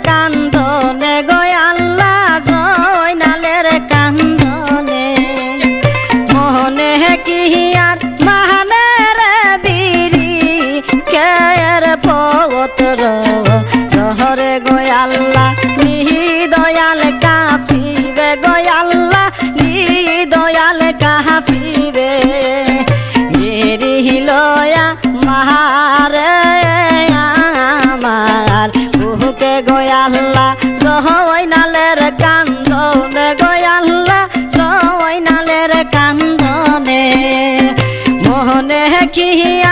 kan que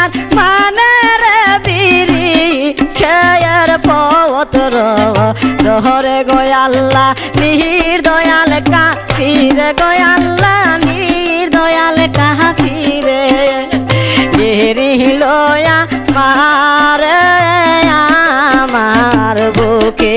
আর মানের বিলি খেয়ের পত্র দহরে গয়াল্লা নিহির দয়াল কাহির গয়াল্লা নির দয়াল কাহিরে গেরি লয়া মারে আমার বুকে।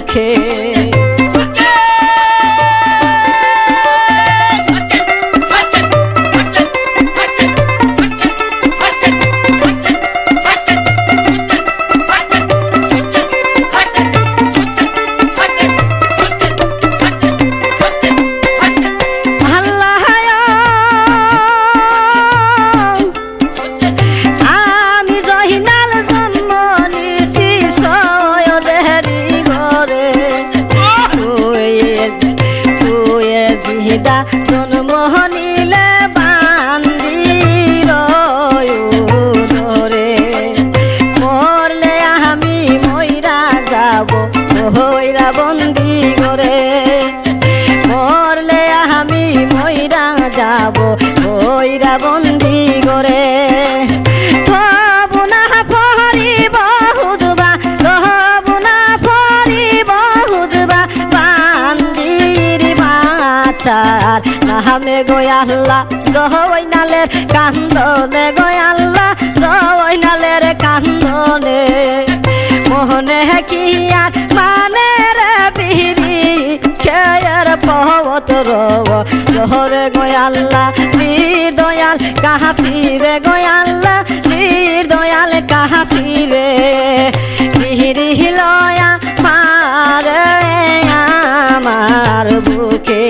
रखे নামে গোয়াল্লা গহইনালের কান্দনে গোয়াল্লা গহইনালের কান্দনে। মোহনে কি আর মানে রে বিহিরি খেয়ার পবত রব, জহরে গোয়াল্লা দয়াল কাহা ফিরে গোয়াল্লা দয়াল কাহা ফিরে বিহিরি লয়া মারে আমার বুকে।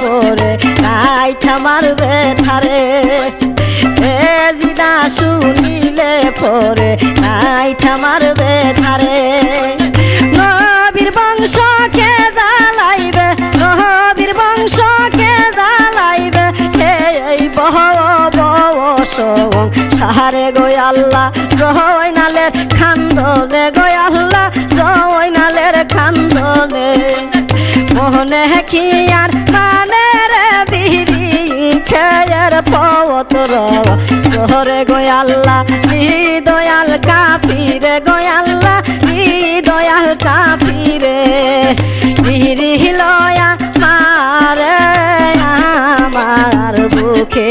পরে কাইঠা মারবে থারে জিদা শুনিলে পরে কাইঠা মারবে থারে নবীর বংশকে জ্বালাইবে, নবীর বংশকে জ্বালাইবে? এই বহ বসং সাহারে গয়াল্লা জয়নালের খান্দনে গয়াল্লা জয়নালের খান্দনে। মোহনে কি আর মানে রে বিহিরি খেয়ের পবত রব জোহরে গয়াল্লা ই দয়াল কাফিরে গয়াল্লা ই দয়াল কাফিরে বিহিরি লয়া মারে আমার বুকে।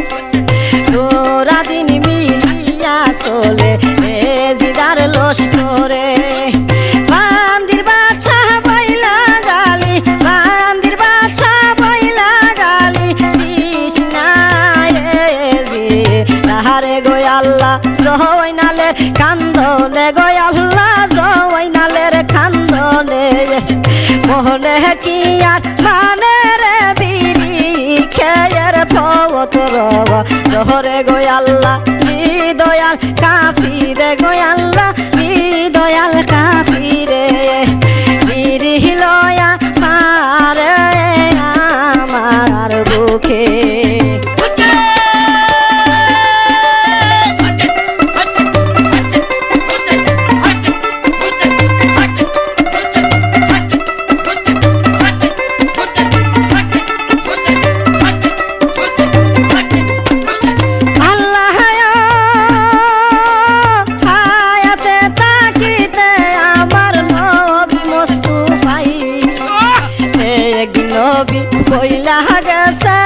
মোহনে কি আর মানে রে বিরি খেয়ের পবত রব। জহরে গয়াল্লা দয়াল কাফিরে গয়াল্লা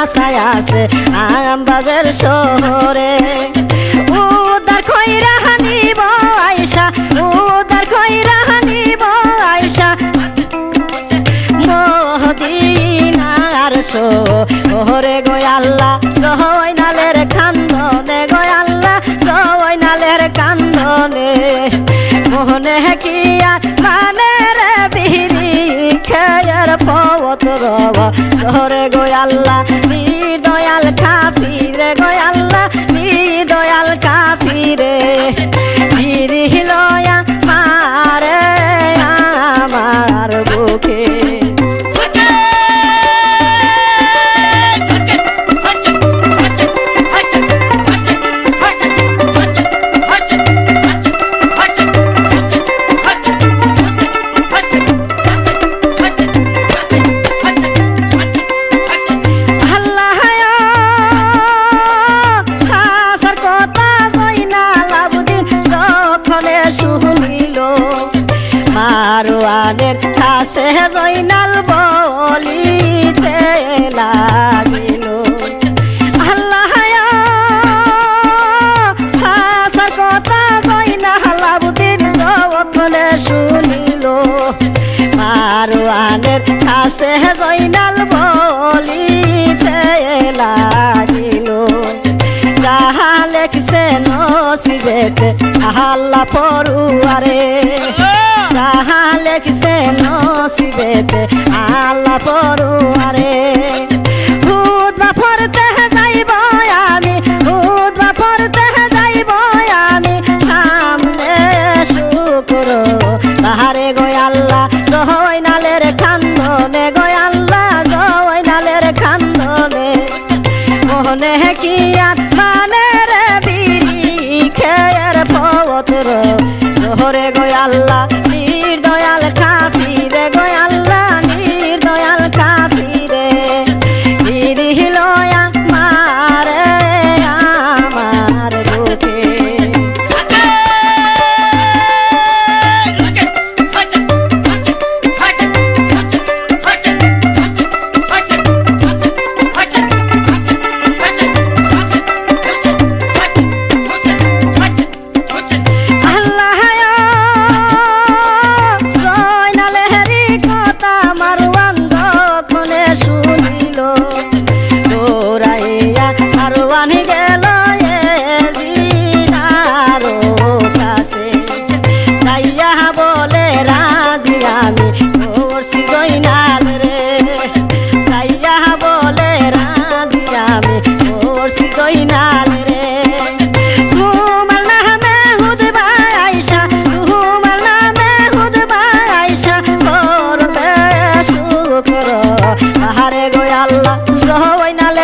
সাসায় আছে আমবাগের শহরে। উদার খৈরা নিব আইসা উদার খৈরা নিব আইসা মহদিনার শো ওরে গোয়াল্লা গয়নালের কান্দনে গোয়াল্লা গয়নালের কান্দনে। মোহনে কিয়া মানে রে খেয়ার পবত রবা ধরে গোয়াল্লা বি দয়াল খাফিরে গোয়াল্লা বি দয়াল কাফিরে গিরি লয়া কাছে জয়নাল বলিতে লাগিল। যাহা লেখছে নসিবেতে আল্লাহ পড়ুয়ারে। যাহা লেখছে নসিবেতে আল্লাহ পড়ুয়ারে। মোহনে কি আত্মানের বিরি খেয়ের পবতর জোহরে গয়াল্লা নির্দয়াল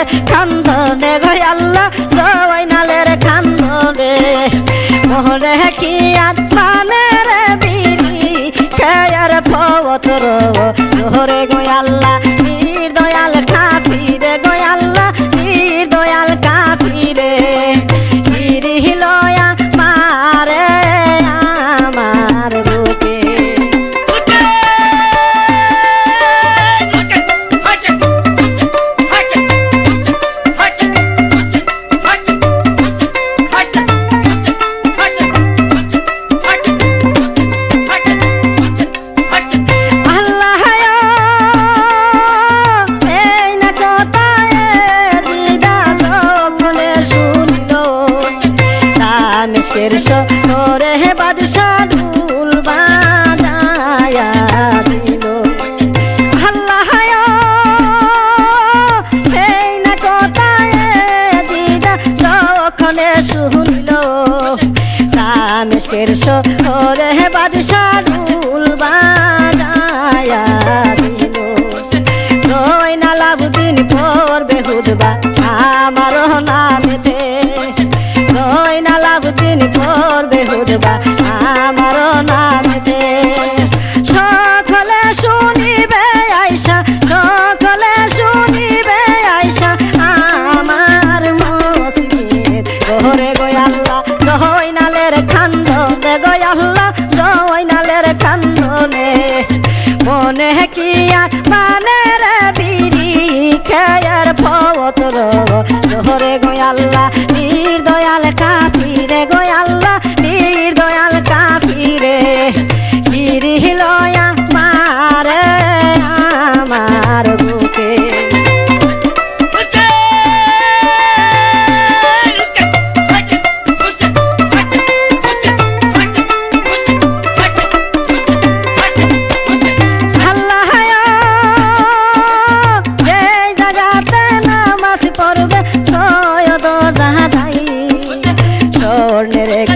জয় নালে কান্দনে গয়াল্লা জয় নালের কান্দনে। মোহরে কি আত্মানে রে বিরি খেয়ার পবতর জোহরে গয়াল্লা নির্দয়াল শহরে বাদশা ঢুল বাজায়া দিল জয়নালাবুদ্দিন পড়বে হুদবা আমার নামেতে জয়নালাবুদ্দিন পড়বে হুদবা আমার নামেতে। সকলে শুনিবে আইসা সকলে শুনিবে আইসা মনে কি আর মানে রে বিড়ি? খেয়ার ফত জোহরে গোয়াল্লা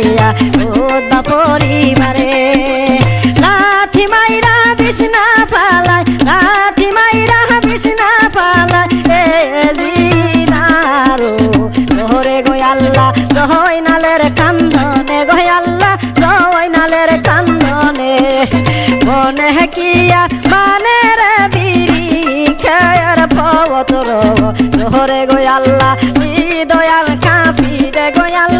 যাইয়া বা পরিবারে। লাথি মাইরা বিছনা পালায়, লাথি মাইরা বিছনা পালায়। এ জিনারো তোরে গয়াল্লা গয়নালের কান্দনে গয়াল্লা গয়নালের কান্দনে। মনে কিয়া মানে রে বিড়ি খেয়ার পবতর তোরে গয়াল্লা দয়াল কাফিরে গয়াল্লা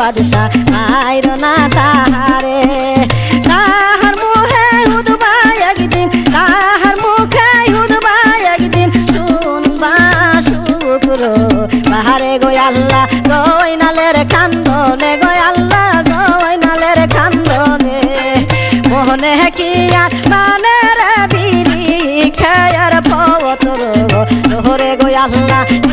বাদশা মাইর না তারে তাহার মুখে উদবা একদিন, তাহার মুখে উদবা একদিন। শুনবা শুক্র, বাহারে গোয়াল্লা গয়নালের কান্দনে গোয়াল্লা গয়নালের কান্দনে। মোহনে কিয়া মানে রে বিড়ি, খেয়ার তোরে গোয়াল্লা নি